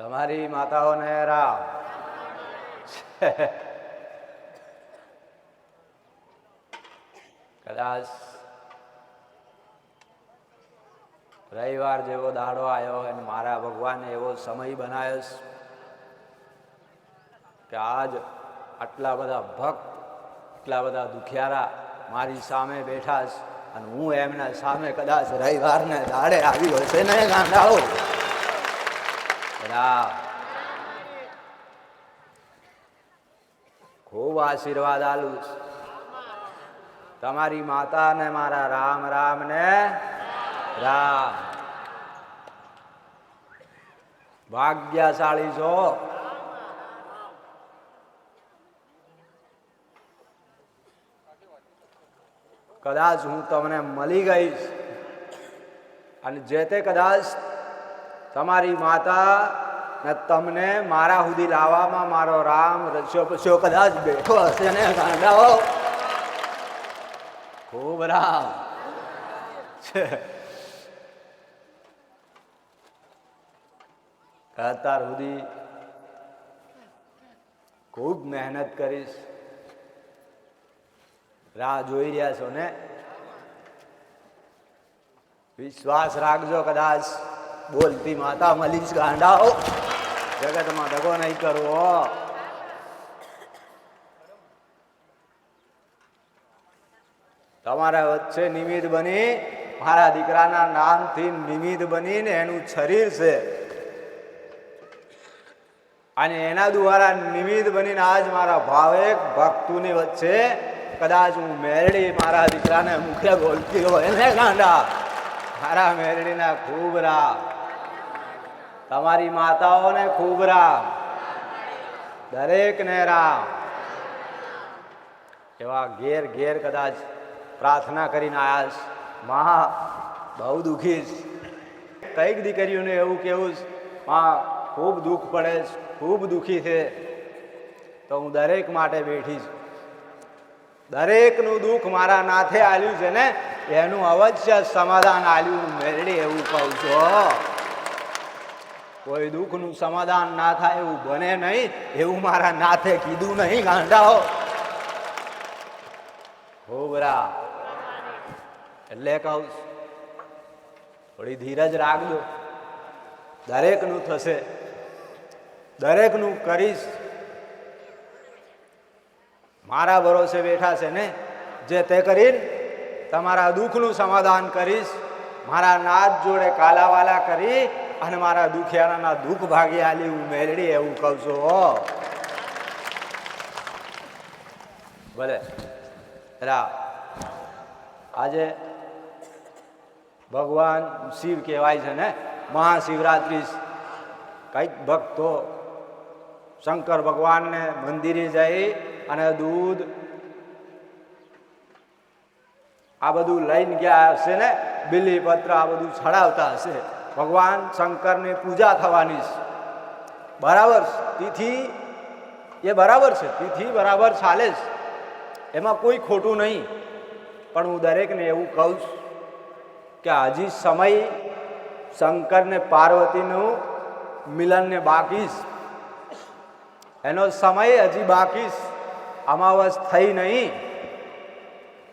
તમારી માતાઓને રામ. કદાચ રવિવાર જેવો દાડો આવ્યો અને મારા ભગવાને એવો સમય બનાવ્યો કે આજ આટલા બધા ભક્ત એટલા બધા દુખિયારા મારી સામે બેઠા અને હું એમના સામે કદાચ રવિવારને દાડે આવી હશે ને ગાંડાઓ. રામ. ખૂબ આશીર્વાદ આલું તમારી માતા ને મારા રામ રામ ને રામ. ભાગ્યશાળી છો? કદાચ હું તમને મળી ગઈશ. અને જે તે કદાચ તમારી માતા ને તમને મારા સુધી લાવવામાં મારો રામ પસ્યો કદાચ બેઠો હશે ને ગાંડાઓ. ખૂબ રામ. અત્યાર સુધી ખૂબ મહેનત કરીશ. રાહ જોઈ રહ્યા છો ને? વિશ્વાસ રાખજો કદાચ. બોલતી માતા મલીશ ગાંડાઓ. જગતમાં દગો નહીં કરવો. તમારા વચ્ચે નિમિત્ત બની, મારા દીકરાના નામથી નિમિત્ત બનીને એનું શરીર છે. અને એના દ્વારા નિમિત્ત બનીને આજ મારા ભાવેક ભક્તોની વચ્ચે કદાચ હું મેરડી મારા દીકરાને મુખે બોલતી હોય ને ગાંડા. મારા મેરડીના ખૂબ રામ તમારી માતાઓને ખૂબ રામ. દરેકને રામ. એવા ઘેર ઘેર કદાચ પ્રાર્થના કરીને આવ્યા છે. માં બહુ દુઃખી છે કંઈક દીકરીઓને એવું કેવું છે માં ખૂબ દુઃખ પડે છે ખૂબ દુઃખી છે. તો હું દરેક માટે બેઠી છું. દરેકનું દુઃખ મારા નાથે આવ્યું છે ને, એનું અવશ્ય સમાધાન આવ્યું મેળડી એવું કહું છું કોઈ દુઃખનું સમાધાન ના થાય એવું બને નહીં, એવું મારા નાથે કીધું નહીં, ગાંડાઓ. હોબરા. એટલે કહું થોડી ધીરજ રાખજો. દરેકનું થશે. દરેકનું કરીશ. મારા ભરોસે બેઠા છે ને, જે તે કરીને તમારા દુઃખનું સમાધાન કરીશ. મારા નાથ જોડે કાલાવાલા કરી અને મારા દુખિયારાના દુઃખ ભાગી આલી હું મેળડી એવું કહું છું ભલે. રા. આજે ભગવાન શિવ કહેવાય છે ને, મહાશિવરાત્રિ. કંઈક ભક્તો શંકર ભગવાનને મંદિરે જઈ અને દૂધ આ બધું લઈને ગયા હશે ને, બિલીપત્ર આ બધું ચડાવતા હશે. ભગવાન શંકરની પૂજા થવાની છે. બરાબર. તિથિ એ બરાબર છે. તિથિ બરાબર ચાલે છે. એમાં કોઈ ખોટું નહીં. પણ હું દરેકને એવું કહું છું કે હજી સમય શંકર ને પાર્વતીનું મિલનને બાકી છે. એનો સમય હજી બાકી છે. અમાવસ થઈ નહીં.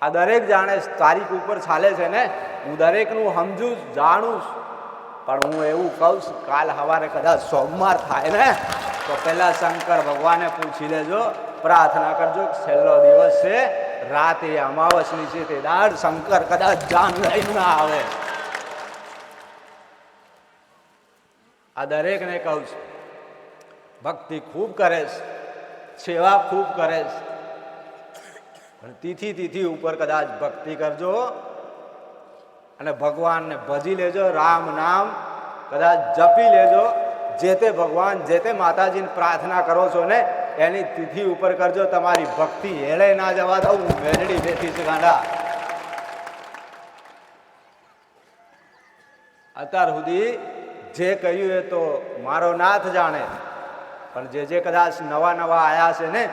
આ દરેક જાણે તારીખ ઉપર ચાલે છે ને? હું દરેકનું સમજું જાણું છું. પણ હું એવું કહું છું, કાલ સવારે કદાચ સોમવાર થાય ને, તો પહેલાં શંકર ભગવાને પૂછી લેજો, પ્રાર્થના કરજો છેલ્લો દિવસ છે, રાતે અમાવસની છે તે દાડ શંકર કદાચ જાન લઈને ના આવે. આ દરેકને કહું છું, ભક્તિ ખૂબ કરે છે, સેવા ખૂબ કરે છે. પણ તિથિ તિથિ ઉપર કદાચ ભક્તિ કરજો અને ભગવાનને ભજી લેજો, રામ નામ, કદાચ જપી લેજો, જે તે ભગવાન, જે તે માતાજીને પ્રાર્થના કરો છો ને, એની તિથિ ઉપર કરજો, તમારી ભક્તિ હેળે ના જવા દઉં હું મેરડી બેઠી છે ગાંડા. અત્યાર સુધી જે કહ્યું એ તો મારો નાથ જાણે, પણ જે જે કદાચ નવા નવા આયા છે ને,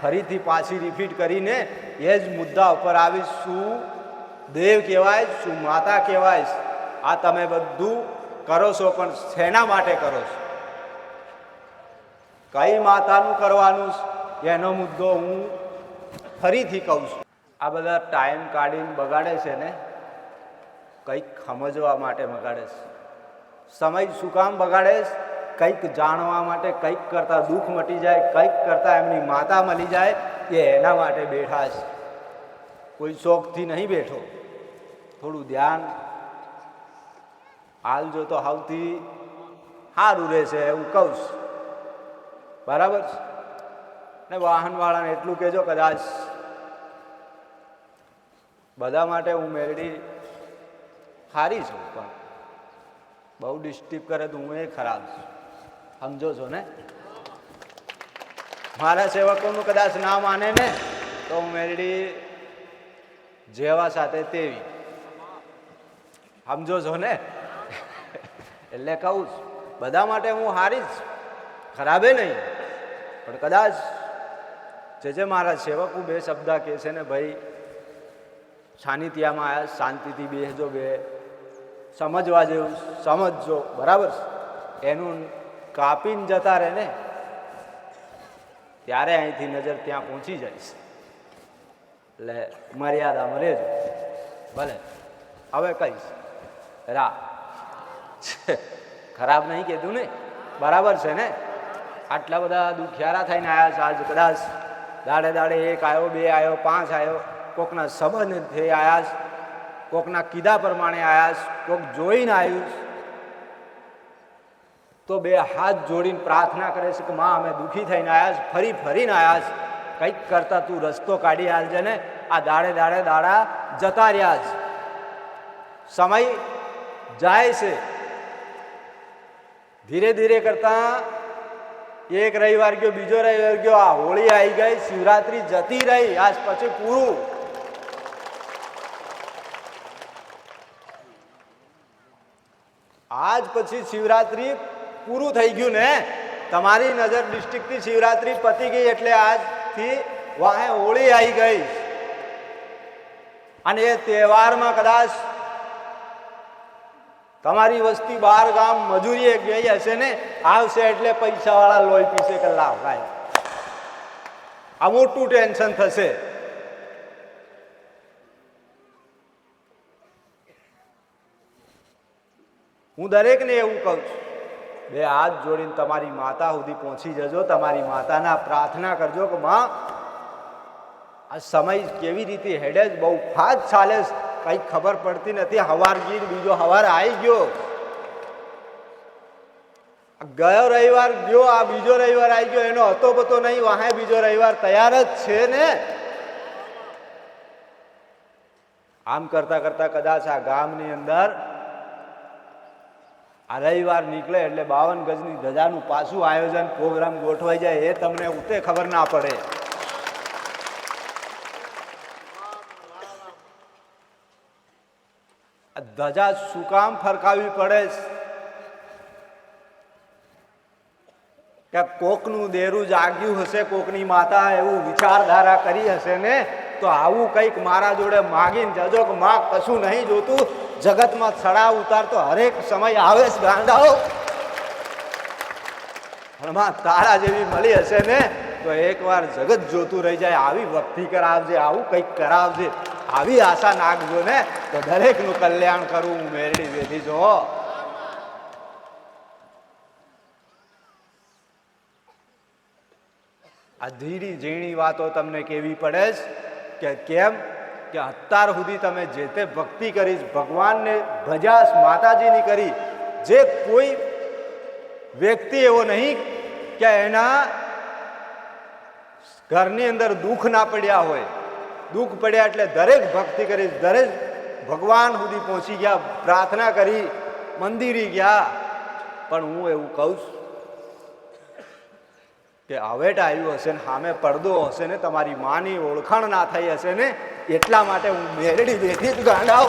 ફરીથી પાછી રિપીટ કરીને, એ જ મુદ્દા ઉપર આવી શું દેવ કહેવાય, શું માતા કહેવાય, આ તમે બધું કરો છો, પણ શેના માટે કરો છો? કઈ માતાનું કરવાનું એનો મુદ્દો હું ફરીથી કહું છું. આ બધા ટાઈમ કાઢીને બગાડે છે ને, કંઈક સમજવા માટે બગાડે છે. સમય શું કામ બગાડે કંઈક જાણવા માટે, કંઈક કરતાં દુઃખ મટી જાય, કંઈક કરતાં એમની માતા મળી જાય, એ એના માટે બેઠા છે. કોઈ શોખથી નહીં બેઠો. થોડું ધ્યાન. હાલ જો તો સૌથી સારું રહેશે એવું કહું છું. બરાબર ને વાહનવાળાને એટલું કહેજો કદાચ બધા માટે હું મેરડી સારી છું, પણ બહુ ડિસ્ટર્બ કરે તો હું એ ખરાબ છું. સમજો છો ને? મારા સેવકોનું કદાચ ના માને ને, તો હું મેરડી જેવા સાથે તેવી. સમજો છો ને? એટલે કહું છું, બધા માટે હું હારી જ ખરાબે નહીં. પણ કદાચ જે જે મારા સેવકો બે શબ્દ કહે છે ને, ભાઈ સાનિધ્યમાં આવ્યા શાંતિથી બેસજો બે. સમજવા જેવું સમજજો. બરાબર છે? એનું કાપીને જતા રહે ને. ત્યારે અહીંથી નજર ત્યાં પહોંચી જઈશ એટલે મર્યાદામાં રહેજો. ભલે. હવે કહીશ. રા. ખરાબ નહીં કીધું ને. બરાબર છે ને? આટલા બધા દુખિયારા થઈને આવ્યા છે આજ કદાચ. દાડે દાડે એક આવ્યો બે આવ્યો પાંચ આવ્યો કોકના સંબંધથી આવ્યા છે. કોકના કીધા પ્રમાણે આવ્યા છે. કોક જોઈને આવ્યું તો બે હાથ જોડીને પ્રાર્થના કરે છે કે, માં, અમે દુઃખી થઈને આવ્યા છે. ફરી, ફરીને આવ્યા છે. કંઈક કરતા તું રસ્તો કાઢી આવજે ને. આ દાડે દાડે દાડા જતા રહ્યા છે. સમય જાય છે. ધીરે ધીરે કરતા એક રવિવાર ગયો, બીજો રવિવાર ગયો, આ હોળી આવી ગઈ, શિવરાત્રી જતી રહી, આજ પછી પૂરું. આજ પછી શિવરાત્રી પૂરું થઈ ગયું ને? તમારી નજર ડિસ્ટ્રિક્ટથી શિવરાત્રી પતી ગઈ એટલે આજથી વાહે હોળી આવી ગઈ. અને એ તહેવારમાં કદાચ તમારી વસ્તી બાર ગામ મજૂરીએ ગઈ હશે ને? આવશે એટલે પૈસાવાળા લોહી પીશે કે લાવ ભાઈ. આ મોટું ટેન્શન થશે. હું દરેકને એવું કહું છું, બે હાથ જોડીને તમારી માતા સુધી પહોંચી જજો, તમારી માતાના પ્રાર્થના કરજો કે, માં, આ સમય કેવી રીતે હેડે જ બહુ ફાસ્ટ ચાલે છે. કંઈ ખબર પડતી નથી. હવાર ગીર બીજો હવાર આવી ગયો. ગયો રવિવાર ગયો, આ બીજો રવિવાર આવી ગયો. એનો હતો બતો નહીં, વાહે બીજો રવિવાર તૈયાર જ છે ને. આમ કરતા કરતા કદાચ આ ગામની અંદર આ રવિવાર નીકળે એટલે બાવન ગજની ધજાનું પાછું આયોજન, પ્રોગ્રામ ગોઠવાઈ જાય એ તમને ઉતે ખબર ના પડે. ધજા શું કામ ફરકાવી પડે કે કોકનું દેરું જાગ્યું હશે, કોકની માતા એવું વિચારધારા કરી હશે ને, તો આવું કંઈક મારા જોડે માગીને જજો કે માં કશું નહીં જોતું. જગતમાં ચડાવ ઉતાર તો હરેક સમય આવે છે, ગાંડાઓ. પણ માં તારા જેવી મળી હશે ને, તો એકવાર જગત જોતું રહી જાય, આવી ભક્તિ કરાવજે, આવું કંઈક કરાવજે. આવી આશા નાખજો ને તો દરેકનું કલ્યાણ કરું હું મેરડી વેધી, જો. આ ધીરી ઝીણી વાતો તમને કેવી પડે છે કે કેમ કે અત્યાર સુધી તમે જે તે ભક્તિ કરી, ભગવાનને ભજાસ માતાજીની કરી, જે કોઈ વ્યક્તિ એવો નહીં કે એના ઘરની અંદર દુઃખ ના પડ્યા હોય દુઃખ પડ્યા એટલે દરેક ભક્તિ કરી, દરેક ભગવાન સુધી પહોંચી ગયા, પ્રાર્થના કરી, મંદિરે ગયા. પણ હું એવું કહું છું કે હવેટ આવ્યું હશે ને, સામે પડદો હશે ને, તમારી માની ઓળખાણ ના થઈ હશે ને, એટલા માટે હું મેરડી બેઠી જ ગાંડાવ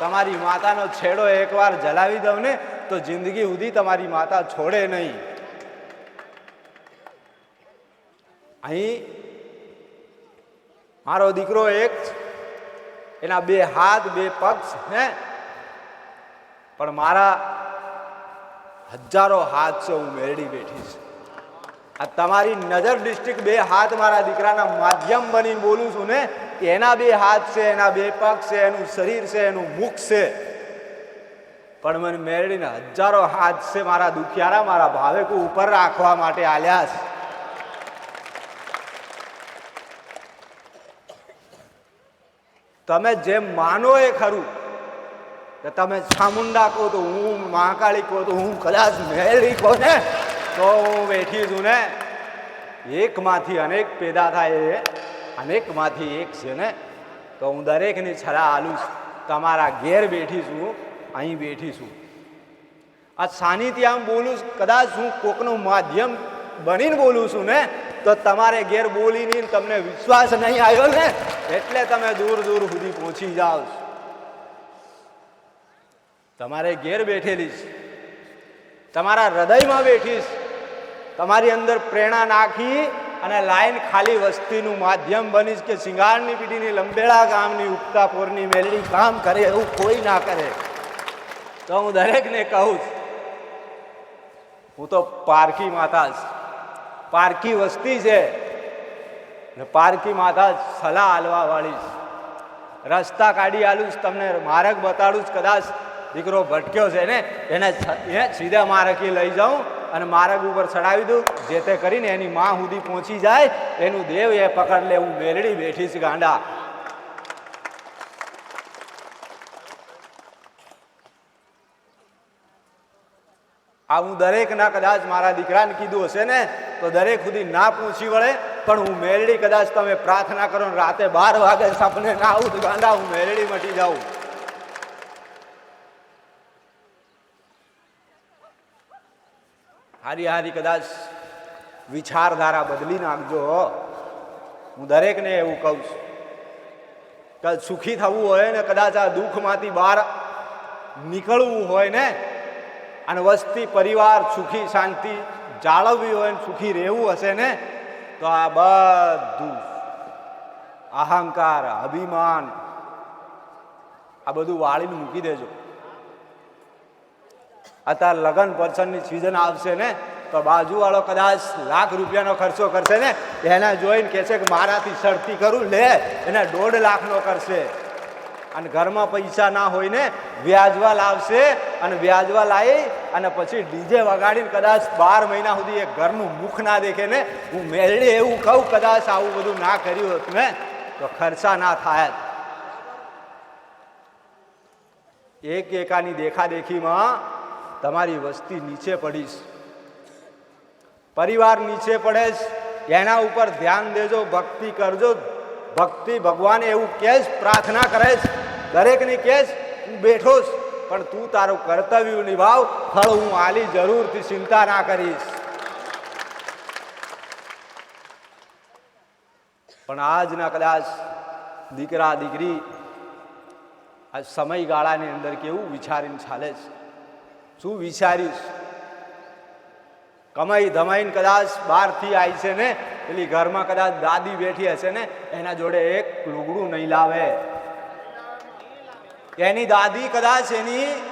તમારી માતાનો છેડો એકવાર જલાવી દઉં ને, તો જિંદગી સુધી તમારી માતા છોડે નહીં. અહીં મારો દીકરો એક એના બે હાથ, બે પગ હે? પણ મારા હજારો હાથ છે, હું મેરડી બેઠી છું. આ તમારી નજર ડિસ્ટ્રિક્ટ બે હાથ મારા દીકરાના માધ્યમ બનીને બોલું છું ને એના બે હાથ છે, એના બે પગ છે, એનું શરીર છે, એનું મુખ છે. પણ મને મેળવીને હજારો હાથ છે મારા દુખિયારા, મારા ભાવેકો ઉપર રાખવા માટે આલ્યા છે. તમે જેમ માનો એ ખરું. કે તમે ચામુંડા કહો તો હું મહાકાળી કહો તો હું કદાચ મેળી કહો ને તો હું બેઠી છું ને. એકમાંથી અનેક પેદા થાય એ અનેકમાંથી એક છે ને. તો હું દરેકની છરા આલું છું. તમારા ઘેર બેઠી છું અહીં બેઠી છું. આ સાનિધ્યમ બોલું છું, કદાચ હું કોકનું માધ્યમ બનીને બોલું છું ને, તો તમારે ઘેર બોલીને તમને વિશ્વાસ નહીં આવ્યો ને, એટલે તમે દૂર દૂર સુધી પહોંચી જાઓ છો. તમારે ઘેર બેઠેલી છે. તમારા હૃદયમાં બેઠીશ તમારી અંદર પ્રેરણા નાખી અને લાઈન ખાલી વસ્તીનું માધ્યમ બનીશ કે સિંગારની પીઢીની લંબેડા ગામની ઉપતાપોરની મેલડી કામ કરે એવું કોઈ ના કરે. તો હું દરેકને કહું છું, હું તો પારકી માતા જ પારકી વસ્તી છે. ને પારકી માતા સલાહ હાલવા વાળી છે. રસ્તા કાઢી આલું જ તમને, માર્ગ બતાડું જ કદાચ દીકરો ભટક્યો છે ને, એને એ સીધા માર્ગે લઈ જાઉં અને માર્ગ ઉપર ચડાવી દઉં, જે તે કરીને એની માં સુધી પહોંચી જાય, એનું દેવ એ પકડ લે, હું મેલડી બેઠી છે ગાંડા. આ હું દરેકના કદાચ મારા દીકરાને કીધું હશે ને, તો દરેક સુધી ના પૂછી વળે. પણ હું મેરડી કદાચ તમે પ્રાર્થના કરો ને રાતે બાર વાગે સપને ના આવું તો ગાંડા, હું મેરડી મટી જાઉં. હારી હારી કદાચ વિચારધારા બદલી નાખજો હો. દરેકને એવું કહું છું. સુખી થવું હોય ને, કદાચ આ દુઃખમાંથી બહાર નીકળવું હોય ને અને વસ્તી, પરિવાર, સુખી, શાંતિ, જાળવવી હોય સુખી રહેવું હશે ને, તો આ બધું, અહંકાર, અભિમાન, આ બધું વાળીને મૂકી દેજો. અત્યારે લગ્ન પર્સનની સિઝન આવશે ને, તો બાજુવાળો કદાચ લાખ રૂપિયાનો ખર્ચો કરશે ને, એને જોઈને કહેશે કે મારાથી શરતી કરું, લે, એને દોઢ લાખનો કરશે. અને ઘરમાં પૈસા ના હોય ને વ્યાજવા લાવશે અને વ્યાજવા લાવી અને પછી ડીજે વગાડીને કદાચ બાર મહિના સુધી એ ઘરનું મુખ ના દેખે ને હું મેળે એવું કહું, કદાચ આવું બધું ના કર્યું હોત ને, તો ખર્ચા ના થાય. એક એકાની દેખાદેખીમાં તમારી વસ્તી નીચે પડીશ. પરિવાર નીચે પડે એના ઉપર ધ્યાન દેજો, ભક્તિ કરજો. ભક્તિ ભગવાન એવું કે જ, પ્રાર્થના કરે છે દરેકને કેસ હું બેઠો છું પણ તું તારું કર્તવ્ય નિભાવ, ફળ હું આલી જરૂરથી ચિંતા ના કરીશ. પણ આજના કદાચ દીકરા દીકરી આ સમયગાળાની અંદર કેવું વિચારીને ચાલે છે? શું વિચારીશ? કમાઈ ધમાઈને કદાચ બહારથી આવી છે ને, પેલી ઘરમાં કદાચ દાદી બેઠી હશે ને, એના જોડે એક લુગડું નહીં લાવે. એની દાદી કદાચ એની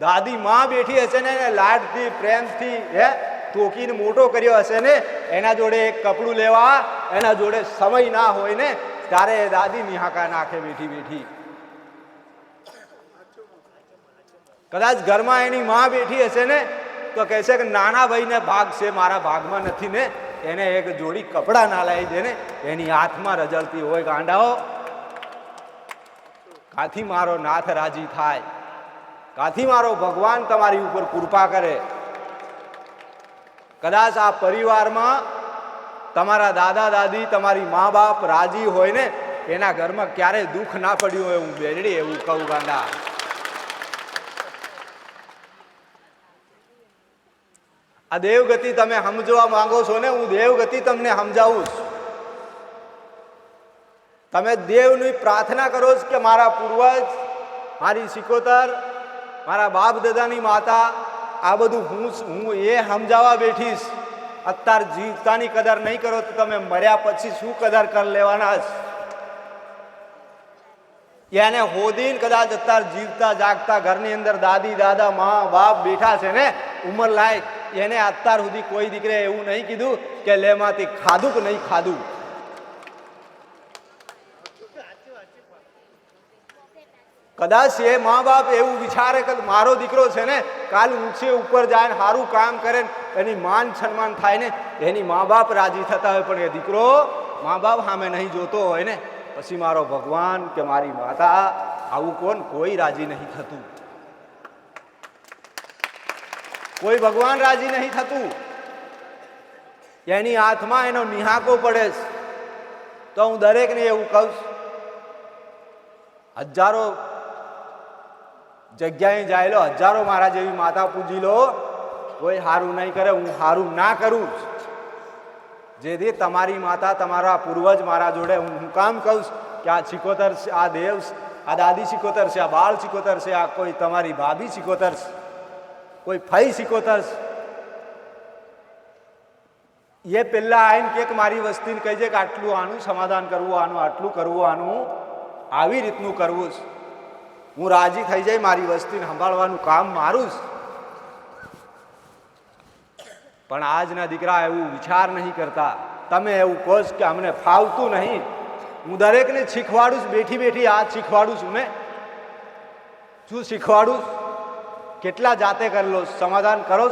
દાદી માં બેઠી હશે ને એને લાડથી, પ્રેમથી, હે, ટોકીને મોટો કર્યો હશે ને, એના જોડે એક કપડું લેવા, એના જોડે સમય ના હોય ને, ત્યારે એ દાદી નિહાકા નાખે બેઠી બેઠી. કદાચ ઘરમાં એની માં બેઠી હશે ને, તો કહેશે કે નાના ભાઈને ભાગ છે, મારા ભાગમાં નથી ને, એને એક જોડી કપડાં ના લાવી દે ને, એની હાથમાં રજળતી હોય, ગાંડાઓ. કાથી મારો નાથ રાજી થાય? કાથી મારો ભગવાન તમારી ઉપર કૃપા કરે? કદાચ આ પરિવારમાં તમારા દાદા દાદી તમારી મા બાપ રાજી હોય ને, એના ઘરમાં ક્યારેય દુઃખ ના પડ્યું હોય, હું બેરડી એવું કહું ગાંડા. આ દેવગતિ તમે સમજવા માંગો છો ને, હું દેવગતિ તમને સમજાવું છું. તમે દેવની પ્રાર્થના કરો છો કે મારા પૂર્વજ, મારી સિકોતર, મારા બાપ દાદાની માતા, આ બધું હું હું એ સમજાવવા બેઠીશ. અત્યાર જીવતાની કદર નહીં કરો તો તમે મર્યા પછી શું કદર કરી લેવાના છે? એને હોદીન કદાચ અત્યાર જીવતા જાગતા ઘરની અંદર દાદી, દાદા, મા, બાપ બેઠા છે ને, ઉંમર લાયક, એને અત્યાર સુધી કોઈ દીકરે એવું નહીં કીધું કે લેમાંથી ખાધું કે નહીં ખાધું? કદાચ એ મા બાપ એવું વિચારે કે મારો દીકરો છે ને, કાલ ઊંચે ઉપર જાય ને સારું કામ કરે ને, એની માન સન્માન થાય ને, એની મા બાપ રાજી થતા હોય. પણ એ દીકરો મા બાપ સામે નહીં જોતો હોય ને, પછી મારો ભગવાન કે મારી માતા આવું કોણ? કોઈ રાજી નહીં થતું. કોઈ ભગવાન રાજી નહીં થતું. એની હાથમાં એનો નિહાકો પડે છે. તો હું દરેકને એવું કહું. હજારો જગ્યાએ જાયેલો હજારો મારા જેવી માતા પૂજી લો કોઈ સારું નહીં કરે, હું સારું ના કરું. જેથી તમારી માતા તમારા પૂર્વજ મારા જોડે, હું હું કામ કહું કે આ ચિકોતર છે, આ દેવ આ દાદી ચિકોતર છે, આ બાળ ચિકોતર છે, આ કોઈ તમારી ભાભી ચિકોતર છે, કોઈ ફઈ ચિકોતર છે. એ પેલા આવીને કે મારી વસ્તીને કહી છે કે આટલું આનું સમાધાન કરવું, આનું આટલું કરવું, આનું આવી રીતનું કરવું છે. હું રાજી થઈ જાય મારી વસ્તીને સંભાળવાનું કામ મારું જ પણ આજના દીકરા એવું વિચાર નહીં કરતા તમે એવું કહો કે અમને ફાવતું નહીં હું દરેકને શીખવાડું છું, બેઠી બેઠી આ શીખવાડું છું ને શું શીખવાડું? કેટલા જાતે કરેલો? સમાધાન કરો?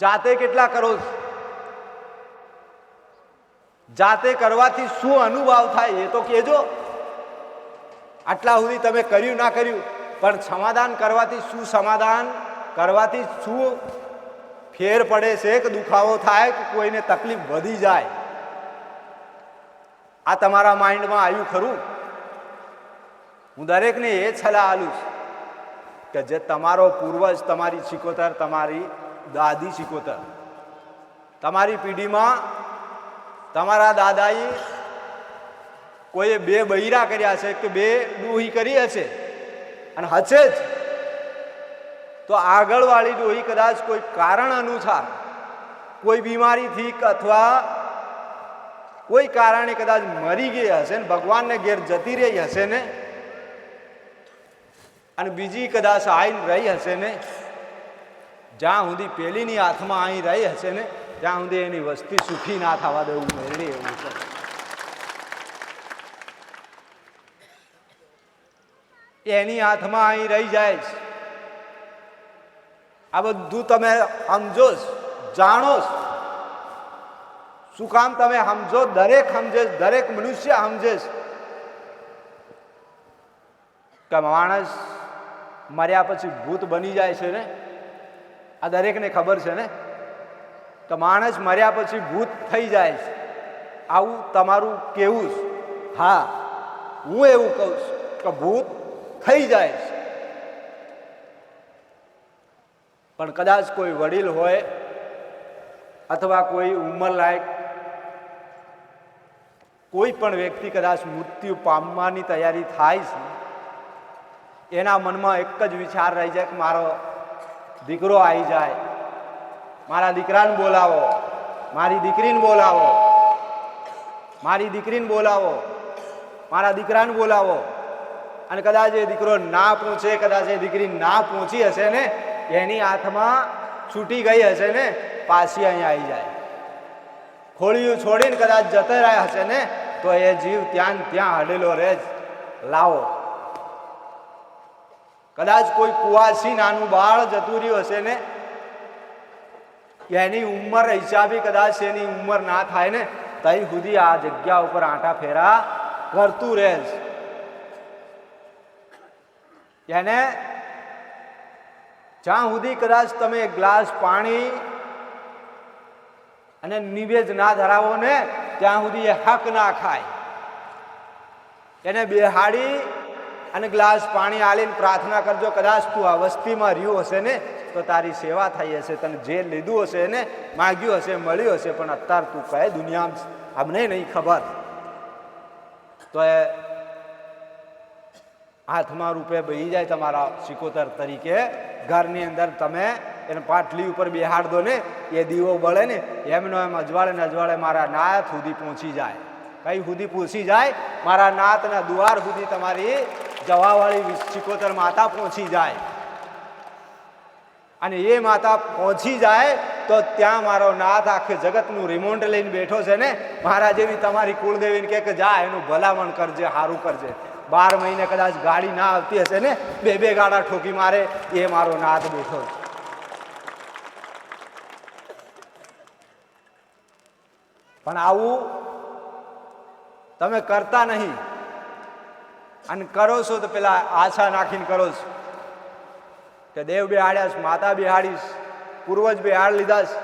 જાતે કેટલા કરો? જાતે કરવાથી શું અનુભવ થાય એ તો કહેજો આટલા સુધી તમે કર્યું ના કર્યું, પણ સમાધાન કરવાથી શું સમાધાન? કરવાથી શું ફેર પડે છે કે દુખાવો થાય કે કોઈને તકલીફ વધી જાય? આ તમારા માઇન્ડમાં આવ્યું ખરું? હું દરેકને એ સલાહ આલું છું કે જે તમારો પૂર્વજ, તમારી શીખોતર, તમારી દાદી શીખોતર, તમારી પેઢીમાં તમારા દાદાએ કોઈએ બે બૈરા કર્યા છે કે બે ડોહી કરી હશે અને હશે જ. તો આગળવાળી ડોહી કદાચ કોઈ કારણ અનુસાર કોઈ બીમારીથી અથવા કોઈ કારણે કદાચ મરી ગઈ હશે ને ભગવાનને ઘેર જતી રહી હશે ને અને બીજી કદાચ આવીને રહી હશે ને, જ્યાં સુધી પેલીની હાથમાં અહીં રહી હશે ને, ત્યાં સુધી એની વસ્તી સુખી ના થવા દેવું મેળવી એવું છે એની હાથમાં અહીં રહી જાય છે. આ બધું તમે સમજો જાણો શું કામ તમે સમજો? દરેક સમજે દરેક મનુષ્ય સમજે કે માણસ મર્યા પછી ભૂત બની જાય છે ને? આ દરેકને ખબર છે ને? કે માણસ મર્યા પછી ભૂત થઈ જાય છે. આવું તમારું કેવું હા, હું એવું કહું છું કે ભૂત થઈ જાય છે. પણ કદાચ કોઈ વડીલ હોય અથવા કોઈ ઉંમરલાયક કોઈ પણ વ્યક્તિ કદાચ મૃત્યુ પામવાની તૈયારી થાય છે, એના મનમાં એક જ વિચાર રહી જાય કે મારો દીકરો આવી જાય. મારા દીકરાને બોલાવો. મારી દીકરીને બોલાવો. મારી દીકરીને બોલાવો. મારા દીકરાને બોલાવો. અને કદાચ એ દીકરો ના પહોંચે, કદાચ એ દીકરી ના પહોંચી હશે ને, એની હાથમાં છૂટી ગઈ હશે ને, પાછી અહીંયા આવી જાય. ખોળિયું છોડીને કદાચ જતા રહ્યા હશે ને, તો એ જીવ ત્યાં ત્યાં હડેલો રહે જ. લાવો. કદાચ કોઈ કુવાસી નાનું બાળ જતું રહ્યું હશે ને, એની ઉંમર હિસાબી કદાચ એની ઉંમર ના થાય ને, તઈ સુધી આ જગ્યા ઉપર આંટા ફેરા કરતું રહે છે એને જ્યાં સુધી કદાચ તમે ગ્લાસ પાણી અને નિવેદ ના ધરાવો ને, ત્યાં સુધી એ હક ના ખાય. એને બેહાડી અને ગ્લાસ પાણી આલીને પ્રાર્થના કરજો, કદાચ તું આ વસ્તીમાં રહ્યું હશે ને, તો તારી સેવા થઈ હશે, તને જે લીધું હશે ને, માગ્યું હશે, મળ્યું હશે, પણ અત્યારે તું કહે દુનિયામાં અમને નહીં ખબર. તો એ હાથમાં રૂપે બહી જાય તમારા સિકોતર તરીકે. ઘરની અંદર તમે એને પાટલી ઉપર બેહાડ દો ને, એ દીવો બળે ને, એમનો એમ અજવાળે ને અજવાળે મારા નાથ સુધી પહોંચી જાય. કઈ સુધી પહોંચી જાય? મારા નાથના દુવાર સુધી તમારી જવાવાળી સિકોતર માતા પહોંચી જાય. અને એ માતા પહોંચી જાય તો ત્યાં મારો નાથ આખે જગતનું રિમોન્ડ લઈને બેઠો છે ને, મારા જેવી તમારી કુળદેવીને કે જા, એનું ભલામણ કરજે સારું કરજે. બાર મહિને કદાચ ગાડી ના આવતી હશે ને, બે બે ગાડા ઠોકી મારે, એ મારો નાથ બેઠો પણ આવું તમે કરતા નહીં. અને કરો છો તો પેલા આશા નાખીને કરો છો. કે દેવ બિહાડ્યાશ માતા બિહાડીશ પૂર્વજ બિહાડ લીધા છે.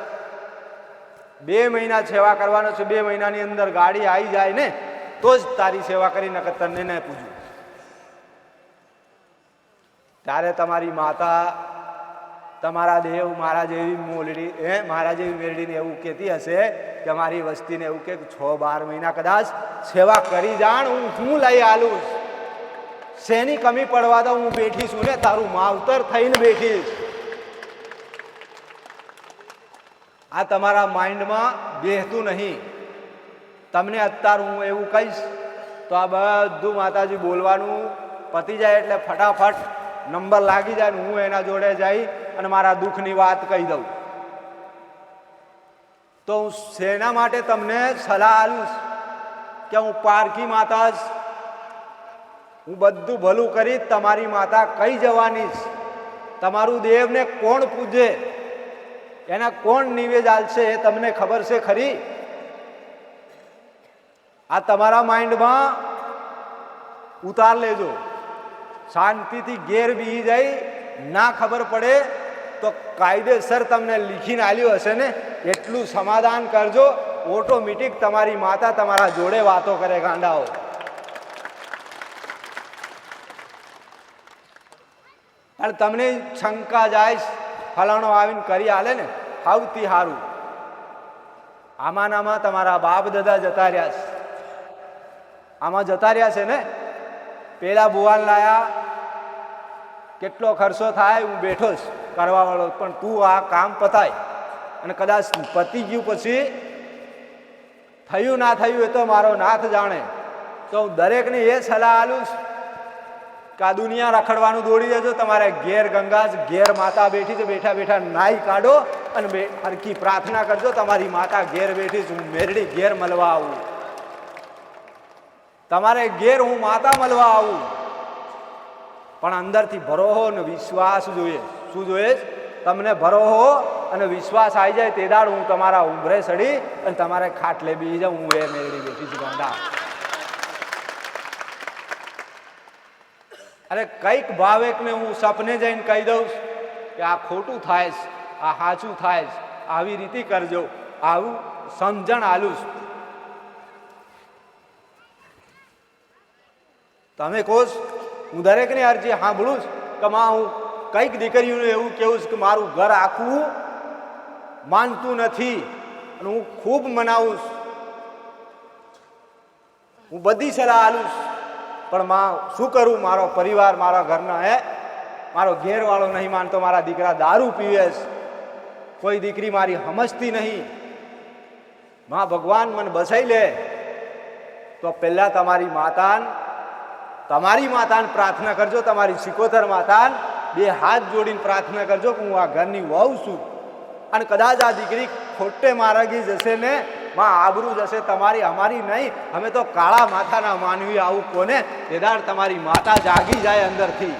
બે મહિના સેવા કરવાનો છે, બે મહિનાની અંદર ગાડી આવી જાય ને તો જ તારી સેવા કરી, નકર તને ન પૂછ્યું ત્યારે તમારી માતા તમારા દેવ મારા જેવી મોલડી, હે, મારા જેવી મેરડીને એવું કહેતી હશે કે મારી વસ્તીને એવું કે છ, બાર મહિના કદાચ સેવા કરી જાણ, હું હું લઈ આલું? શેની કમી પડવા તો હું બેઠી છું ને, તારું માવતર થઈને બેઠીશ આ તમારા માઇન્ડમાં બેહતું નહીં. તમને અત્યારે હું એવું કહીશ, તો આ બધું માતાજી બોલવાનું પતી જાય એટલે ફટાફટ નંબર લાગી જાય ને હું એના જોડે જઈ અને મારા દુઃખની વાત કહી દઉં. તો હું શેના માટે તમને સલાહ આલું કે હું પારકી માતા હું બધું ભલું કરી તમારી માતા કઈ જવાની છે તમારું દેવને કોણ પૂજે? એના કોણ નિવેદ આલશે એ તમને ખબર છે ખરી? આ તમારા માઇન્ડમાં ઉતાર લેજો. શાંતિથી ઘેર બીહી જાય ના ખબર પડે તો કાયદેસર તમને લીખીને આવ્યું હશે ને એટલું સમાધાન કરજો. ઓટોમેટિક તમારી માતા તમારા જોડે વાતો કરે ગાંડાઓ. અને તમને શંકા જાય, ફલાણો આવીને કરી આલે ને સૌથી સારું આમાં તમારા બાપ દાદા જતા રહ્યા છે. આમાં જતા રહ્યા છે ને? પેલા ભુવાન લાયા, કેટલો ખર્ચો થાય? હું બેઠો જ કરવાવાળો, પણ તું આ કામ પતાય. અને કદાચ પતી ગયું પછી, થયું ના થયું એ તો મારો નાથ જાણે. તો હું દરેકને એ સલાહ આલું કે આ દુનિયા રખડવાનું દોડી દેજો. તમારે ઘેર ગંગા જ, ઘેર માતા બેઠી છે. બેઠા બેઠા નાઈ કાઢો અને હરખી પ્રાર્થના કરજો. તમારી માતા ઘેર બેઠી છું. મેરડી ઘેર મળવા આવું. તમારે ઘેર હું માતા મળવા આવું. પણ અંદરથી ભરોહો અને વિશ્વાસ જોઈએ. શું જોઈએ? તમને ભરોહો અને વિશ્વાસ આવી જાય તે દાડ હું તમારા ઉંભરે સડી અને તમારે ખાટલે બી જાઉં. હું એ મેળવી બેઠી છું ગાંડા. અરે કંઈક ભાવેકને હું સપને જઈને કહી દઉં કે આ ખોટું થાય આ સાચું થાય આવી રીતે કરજો. આવું સમજણ આલું છું. તમે કહો હું દરેકની અરજી સાંભળું છું કે માં, હું કંઈક દીકરીઓને એવું કહેવું છું કે મારું ઘર આખું માનતું નથી અને હું ખૂબ મનાવું હું બધી સલાહ આલું પણ માં, શું કરું? મારો પરિવાર મારા ઘરના, હે? મારો ઘેરવાળો નહીં માનતો, મારા દીકરા દારૂ પીવે કોઈ દીકરી મારી સમજતી નહીં. માં, ભગવાન મને બસાઈ લે. તો પહેલાં તમારી માતાન તમારી માતાને પ્રાર્થના કરજો, તમારી સિકોતર માતાને બે હાથ જોડીને પ્રાર્થના કરજો કે હું આ ઘરની વહુ છું. અને કદાચ આ દીકરી ખોટે મારાગી જશે ને, માં આબરૂ જશે, તમારી અમારી નહીં. અમે તો કાળા માથાના માનવી આવું કોને? તેદાર તમારી માતા જાગી જાય અંદરથી.